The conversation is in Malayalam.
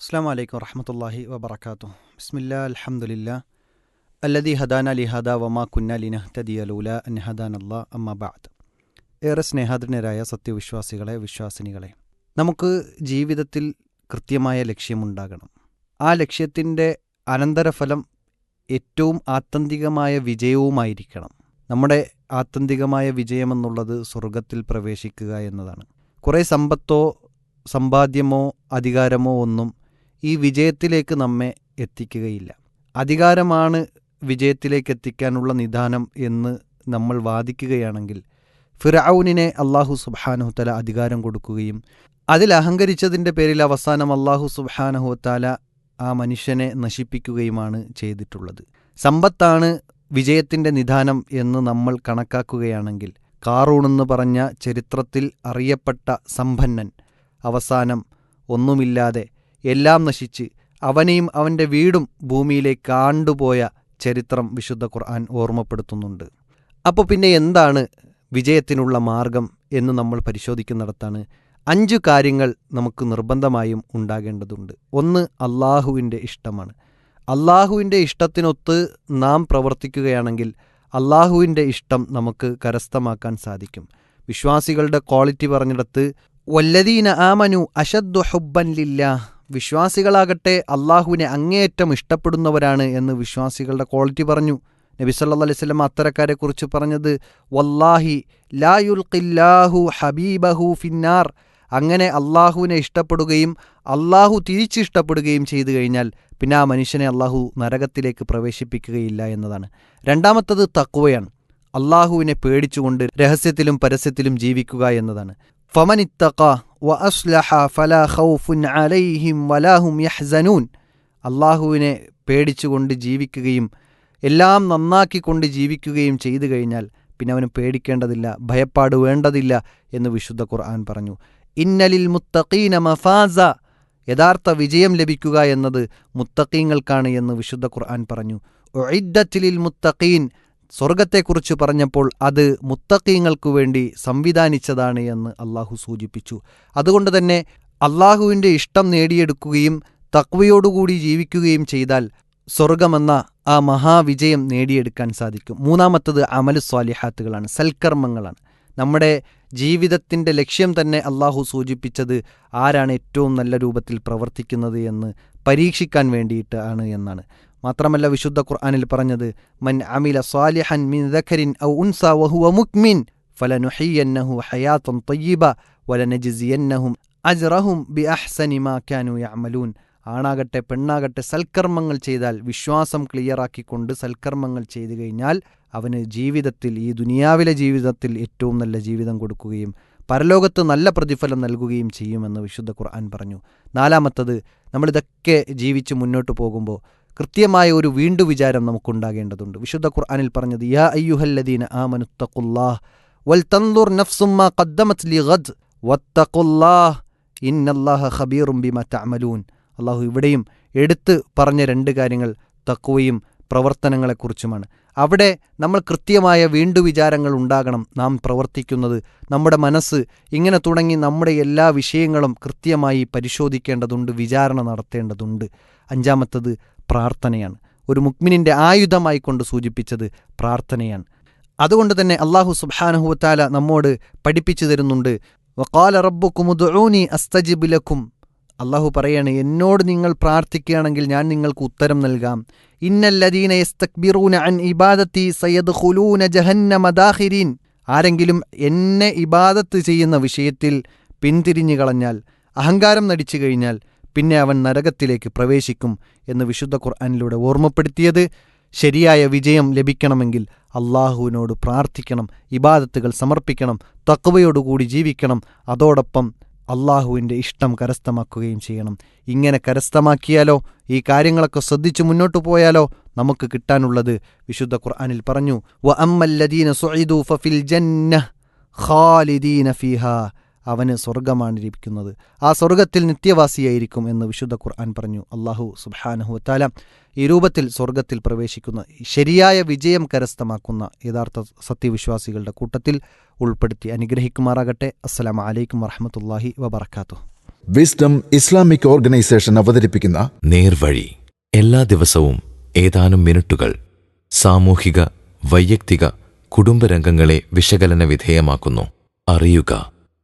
അസ്സാം വലൈക്കും വറഹമത്തല്ലാഹി വബർക്കാത്തു ബിസ്മില്ല അലഹമുല്ല അല്ലദി ഹദാന ലിഹദ വമാ കുന്ന ലിനഹ്തദിയലൂല അൻഹദാൻ അല്ലാ അമ്മബാദ് ഏറെ സ്നേഹാധീനരായ സത്യവിശ്വാസികളെ വിശ്വാസിനികളെ നമുക്ക് ജീവിതത്തിൽ കൃത്യമായ ലക്ഷ്യമുണ്ടാകണം. ആ ലക്ഷ്യത്തിന്റെ അനന്തരഫലം ഏറ്റവും ആത്യന്തികമായ വിജയവുമായിരിക്കണം. നമ്മുടെ ആത്യന്തികമായ വിജയമെന്നുള്ളത് സ്വർഗത്തിൽ പ്രവേശിക്കുക എന്നതാണ്. കുറേ സമ്പത്തോ സമ്പാദ്യമോ അധികാരമോ ഒന്നും ഈ വിജയത്തിലേക്ക് നമ്മെ എത്തിക്കുകയില്ല. അധികാരമാണ് വിജയത്തിലേക്ക് എത്തിക്കാനുള്ള നിദാനം എന്ന് നമ്മൾ വാദിക്കുകയാണെങ്കിൽ ഫിറൌനിനെ അള്ളാഹു സുബാനഹുത്തല അധികാരം കൊടുക്കുകയും അതിൽ അഹങ്കരിച്ചതിന്റെ പേരിൽ അവസാനം അള്ളാഹു സുബാനഹുത്താല ആ മനുഷ്യനെ നശിപ്പിക്കുകയുമാണ് ചെയ്തിട്ടുള്ളത്. സമ്പത്താണ് വിജയത്തിന്റെ നിദാനം എന്ന് നമ്മൾ കണക്കാക്കുകയാണെങ്കിൽ കാറൂണെന്ന് പറഞ്ഞ ചരിത്രത്തിൽ അറിയപ്പെട്ട സമ്പന്നൻ അവസാനം ഒന്നുമില്ലാതെ എല്ലാം നശിച്ച് അവനെയും അവന്റെ വീടും ഭൂമിയിലേക്ക് ആണ്ടുപോയ ചരിത്രം വിശുദ്ധ ഖുർആൻ ഓർമ്മപ്പെടുത്തുന്നുണ്ട്. അപ്പോൾ പിന്നെ എന്താണ് വിജയത്തിനുള്ള മാർഗം എന്ന് നമ്മൾ പരിശോധിക്കുന്നിടത്താണ് അഞ്ചു കാര്യങ്ങൾ നമുക്ക് നിർബന്ധമായും ഉണ്ടാകേണ്ടതുണ്ട്. ഒന്ന് അള്ളാഹുവിന്റെ ഇഷ്ടമാണ്. അള്ളാഹുവിന്റെ ഇഷ്ടത്തിനൊത്ത് നാം പ്രവർത്തിക്കുകയാണെങ്കിൽ അള്ളാഹുവിന്റെ ഇഷ്ടം നമുക്ക് കരസ്ഥമാക്കാൻ സാധിക്കും. വിശ്വാസികളുടെ ക്വാളിറ്റി പറഞ്ഞിടത്ത് വല്ലദീന ആമനു അഷദ്ദു ഹുബ്ബൻ ലില്ലാ വിശ്വാസികളാകട്ടെ അള്ളാഹുവിനെ അങ്ങേയറ്റം ഇഷ്ടപ്പെടുന്നവരാണ് എന്ന് വിശ്വാസികളുടെ ക്വാളിറ്റി പറഞ്ഞു. നബി സല്ലാ അലൈഹി സ്വലം അത്തരക്കാരെക്കുറിച്ച് പറഞ്ഞത് വല്ലാഹി ലായുൽഖില്ലാഹു ഹബീബഹു ഫിന്നാർ. അങ്ങനെ അള്ളാഹുവിനെ ഇഷ്ടപ്പെടുകയും അള്ളാഹു തിരിച്ചിഷ്ടപ്പെടുകയും ചെയ്തു കഴിഞ്ഞാൽ പിന്നെ ആ മനുഷ്യനെ അള്ളാഹു നരകത്തിലേക്ക് പ്രവേശിപ്പിക്കുകയില്ല എന്നതാണ്. രണ്ടാമത്തത് തക്കുവയാണ് അള്ളാഹുവിനെ പേടിച്ചുകൊണ്ട് രഹസ്യത്തിലും പരസ്യത്തിലും ജീവിക്കുക എന്നതാണ്. ഫമനിത്തക വ ഫല ഖൗഫുൻ അലൈഹിം വലാഹും യഹ്സനൂൻ. അള്ളാഹുവിനെ പേടിച്ചുകൊണ്ട് ജീവിക്കുകയും എല്ലാം നന്നാക്കിക്കൊണ്ട് ജീവിക്കുകയും ചെയ്തു കഴിഞ്ഞാൽ പിന്നെ അവന് പേടിക്കേണ്ടതില്ല ഭയപ്പാട് വേണ്ടതില്ല എന്ന് വിശുദ്ധ ഖുർആൻ പറഞ്ഞു. ഇന്നലിൽ മുത്തഖീന മഫാസ യഥാർത്ഥ വിജയം ലഭിക്കുക എന്നത് മുത്തഖീങ്ങൾക്കാണ് എന്ന് വിശുദ്ധ ഖുർആൻ പറഞ്ഞു. ഒഇദ്ദത്തിലിൽ മുത്തഖീൻ സ്വർഗത്തെക്കുറിച്ച് പറഞ്ഞപ്പോൾ അത് മുത്തക്കീങ്ങൾക്കു വേണ്ടി സംവിധാനിച്ചതാണ് എന്ന് അള്ളാഹു സൂചിപ്പിച്ചു. അതുകൊണ്ട് തന്നെ അള്ളാഹുവിന്റെ ഇഷ്ടം നേടിയെടുക്കുകയും തക്വയോടുകൂടി ജീവിക്കുകയും ചെയ്താൽ സ്വർഗമെന്ന ആ മഹാവിജയം നേടിയെടുക്കാൻ സാധിക്കും. മൂന്നാമത്തത് അമലു സ്വാലിഹാത്തുകളാണ് സൽക്കർമ്മങ്ങളാണ്. നമ്മുടെ ജീവിതത്തിന്റെ ലക്ഷ്യം തന്നെ അള്ളാഹു സൂചിപ്പിച്ചത് ആരാണ് ഏറ്റവും നല്ല രൂപത്തിൽ പ്രവർത്തിക്കുന്നത് എന്ന് പരീക്ഷിക്കാൻ വേണ്ടിയിട്ട് ആണ് എന്നാണ്. മാത്രമല്ല വിശുദ്ധ ഖുർആാനിൽ പറഞ്ഞത് മൻ അമില സാലിഹൻ മിൻ ദഖരിൻ ഔ ഉൻസ വഹുവ മുക്മിൻ ഫലനുഹിയന്നഹു ഹയാത്തൻ തയ്യിബ വലനജിസിയന്നഹും അജ്റഹും ബി അഹ്സനി മാ കാനു യഅമലൂൻ. ആണാകട്ടെ പെണ്ണാകട്ടെ സൽക്കർമ്മങ്ങൾ ചെയ്താൽ വിശ്വാസം ക്ലിയറാക്കിക്കൊണ്ട് സൽക്കർമ്മങ്ങൾ ചെയ്തു കഴിഞ്ഞാൽ അവന് ജീവിതത്തിൽ ഈ ദുനിയാവിലെ ജീവിതത്തിൽ ഏറ്റവും നല്ല ജീവിതം കൊടുക്കുകയും പരലോകത്ത് നല്ല പ്രതിഫലം നൽകുകയും ചെയ്യുമെന്ന് വിശുദ്ധ ഖുർആൻ പറഞ്ഞു. നാലാമത്തത് നമ്മളിതൊക്കെ ജീവിച്ച് മുന്നോട്ട് പോകുമ്പോൾ കൃത്യമായ ഒരു വീണ്ടു വിചാരം നമുക്കുണ്ടാകേണ്ടതുണ്ട്. വിശുദ്ധ ഖുർആാനിൽ പറഞ്ഞത് യാ അയ്യുഹല്ലദീന ആമനുത്തഖുല്ലാഹ് വൽ തൻദുർ നഫ്സുമ്മ ഖദ്ദമത് ലിഗദ് വത്തഖുല്ലാഹ് ഇന്നല്ലാഹ ഖബീറും ബിമ തഅമലൂൻ. അള്ളാഹു ഇവിടെയും എടുത്ത് പറഞ്ഞ രണ്ട് കാര്യങ്ങൾ തക്കുവയും പ്രവർത്തനങ്ങളെക്കുറിച്ചുമാണ്. അവിടെ നമ്മൾ കൃത്യമായ വീണ്ടു വിചാരങ്ങൾ ഉണ്ടാകണം നാം പ്രവർത്തിക്കുന്നത്. നമ്മുടെ മനസ്സ് ഇങ്ങനെ തുടങ്ങി നമ്മുടെ എല്ലാ വിഷയങ്ങളും കൃത്യമായി പരിശോധിക്കേണ്ടതുണ്ട് വിചാരണ നടത്തേണ്ടതുണ്ട്. അഞ്ചാമത്തത് പ്രാർത്ഥനയാണ്. ഒരു മുക്മിനിന്റെ ആയുധമായി കൊണ്ട് സൂചിപ്പിച്ചത് പ്രാർത്ഥനയാണ്. അതുകൊണ്ട് തന്നെ അള്ളാഹു സുബാനഹുവത്താല നമ്മോട് പഠിപ്പിച്ചു തരുന്നുണ്ട്. വക്കാല റബ്ബുക്കുമുദൂനി അസ്തജിബുലക്കും അള്ളാഹു പറയാണ് എന്നോട് നിങ്ങൾ പ്രാർത്ഥിക്കുകയാണെങ്കിൽ ഞാൻ നിങ്ങൾക്ക് ഉത്തരം നൽകാം. ഇന്നല്ലദീന യസ്തക്ബിറൂന അൻ ഇബാദത്തി സയ്യദ് ഖുലൂന ജഹന്ന മദാഹിരീൻ ആരെങ്കിലും എന്നെ ഇബാദത്ത് ചെയ്യുന്ന വിഷയത്തിൽ പിന്തിരിഞ്ഞു കളഞ്ഞാൽ അഹങ്കാരം നടിച്ചു കഴിഞ്ഞാൽ പിന്നെ അവൻ നരകത്തിലേക്ക് പ്രവേശിക്കും എന്ന് വിശുദ്ധ ഖുർആാനിലൂടെ ഓർമ്മപ്പെടുത്തിയത് ശരിയായ വിജയം ലഭിക്കണമെങ്കിൽ അള്ളാഹുവിനോട് പ്രാർത്ഥിക്കണം ഇബാദത്തുകൾ സമർപ്പിക്കണം തക്കവയോടുകൂടി ജീവിക്കണം അതോടൊപ്പം അള്ളാഹുവിന്റെ ഇഷ്ടം കരസ്ഥമാക്കുകയും ചെയ്യണം. ഇങ്ങനെ കരസ്ഥമാക്കിയാലോ? ഈ കാര്യങ്ങളൊക്കെ ശ്രദ്ധിച്ച് മുന്നോട്ടു പോയാലോ? നമുക്ക് കിട്ടാനുള്ളത് വിശുദ്ധ ഖുർആാനിൽ പറഞ്ഞു വ അമ്മല്ലദീന സുഇദു ഫഫിൽ ജന്ന ഖാലിദീന ഫിഹ അവന് സ്വർഗമാണ് ലഭിക്കുന്നത്. ആ സ്വർഗത്തിൽ നിത്യവാസിയായിരിക്കും എന്ന് വിശുദ്ധ ഖുർആൻ പറഞ്ഞു. അള്ളാഹു സുബാനഹു താല ഈ രൂപത്തിൽ സ്വർഗത്തിൽ പ്രവേശിക്കുന്ന ശരിയായ വിജയം കരസ്ഥമാക്കുന്ന യഥാർത്ഥ സത്യവിശ്വാസികളുടെ കൂട്ടത്തിൽ ഉൾപ്പെടുത്തി അനുഗ്രഹിക്കുമാറാകട്ടെ. അസ്സലാം അലൈക്കും വറഹമത്തല്ലാഹി വബർക്കാത്തു വിസ്ഡം ഇസ്ലാമിക് ഓർഗനൈസേഷൻ അവതരിപ്പിക്കുന്ന നേർവഴി. എല്ലാ ദിവസവും ഏതാനും മിനിറ്റുകൾ സാമൂഹിക വൈയക്തിക കുടുംബരംഗങ്ങളെ വിശകലന വിധേയമാക്കുന്നു. അറിയുക.